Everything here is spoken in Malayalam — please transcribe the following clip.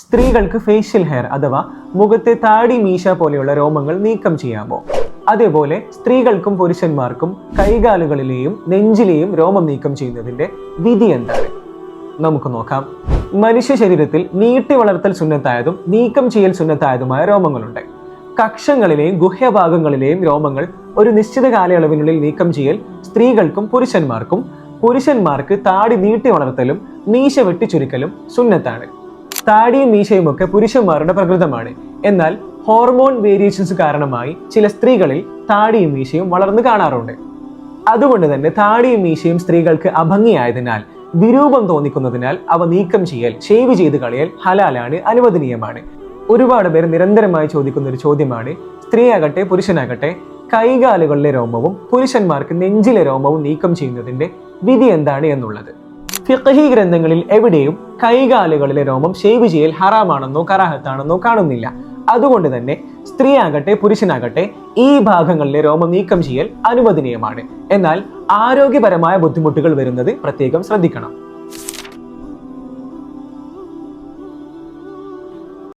സ്ത്രീകൾക്ക് ഫേഷ്യൽ ഹെയർ അഥവാ മുഖത്തെ താടി മീശ പോലെയുള്ള രോമങ്ങൾ നീക്കം ചെയ്യാമോ? അതേപോലെ സ്ത്രീകൾക്കും പുരുഷന്മാർക്കും കൈകാലുകളിലെയും നെഞ്ചിലെയും രോമം നീക്കം ചെയ്യുന്നതിന്റെ വിധി എന്താണ്? നമുക്ക് നോക്കാം. മനുഷ്യ ശരീരത്തിൽ നീട്ടി വളർത്തൽ സുന്നത്തായതും നീക്കം ചെയ്യൽ സുന്നത്തായതുമായ രോമങ്ങളുണ്ട്. കക്ഷങ്ങളിലെയും ഗുഹ്യഭാഗങ്ങളിലെയും രോമങ്ങൾ ഒരു നിശ്ചിത കാലയളവിനുള്ളിൽ നീക്കം ചെയ്യൽ സ്ത്രീകൾക്കും പുരുഷന്മാർക്കും പുരുഷന്മാർക്ക് താടി നീട്ടി വളർത്തലും മീശ വെട്ടിച്ചുരുക്കലും സുന്നത്താണ്. താടിയും മീശയും ഒക്കെ പുരുഷന്മാരുടെ പ്രകൃതമാണ്. എന്നാൽ ഹോർമോൺ വേരിയേഷൻസ് കാരണമായി ചില സ്ത്രീകളിൽ താടിയും മീശയും വളർന്നു കാണാറുണ്ട്. അതുകൊണ്ട് തന്നെ താടിയും മീശയും സ്ത്രീകൾക്ക് അഭംഗിയായതിനാൽ വിരൂപം തോന്നിക്കുന്നതിനാൽ അവ നീക്കം ചെയ്യൽ ഷേവ് ചെയ്ത് കളയൽ ഹലാലാണ് അനുവദനീയമാണ്. ഒരുപാട് പേർ നിരന്തരമായി ചോദിക്കുന്ന ഒരു ചോദ്യമാണ് സ്ത്രീയാകട്ടെ പുരുഷനാകട്ടെ കൈകാലുകളിലെ രോമവും പുരുഷന്മാർക്ക് നെഞ്ചിലെ രോമവും നീക്കം ചെയ്യുന്നതിന്റെ വിധി എന്താണ് എന്നുള്ളത്? ഫിഖഹി ഗ്രന്ഥങ്ങളിൽ എവിടെയും കൈകാലുകളിലെ രോമം ഷേവ് ചെയ്യൽ ഹറാമാണെന്നോ കറാഹത്താണെന്നോ കാണുന്നില്ല. അതുകൊണ്ട് തന്നെ സ്ത്രീ ആകട്ടെ പുരുഷനാകട്ടെ ഈ ഭാഗങ്ങളിലെ രോമം നീക്കം ചെയ്യൽ അനുവദനീയമാണ്. എന്നാൽ ആരോഗ്യപരമായ ബുദ്ധിമുട്ടുകൾ വരുന്നത് പ്രത്യേകം ശ്രദ്ധിക്കണം.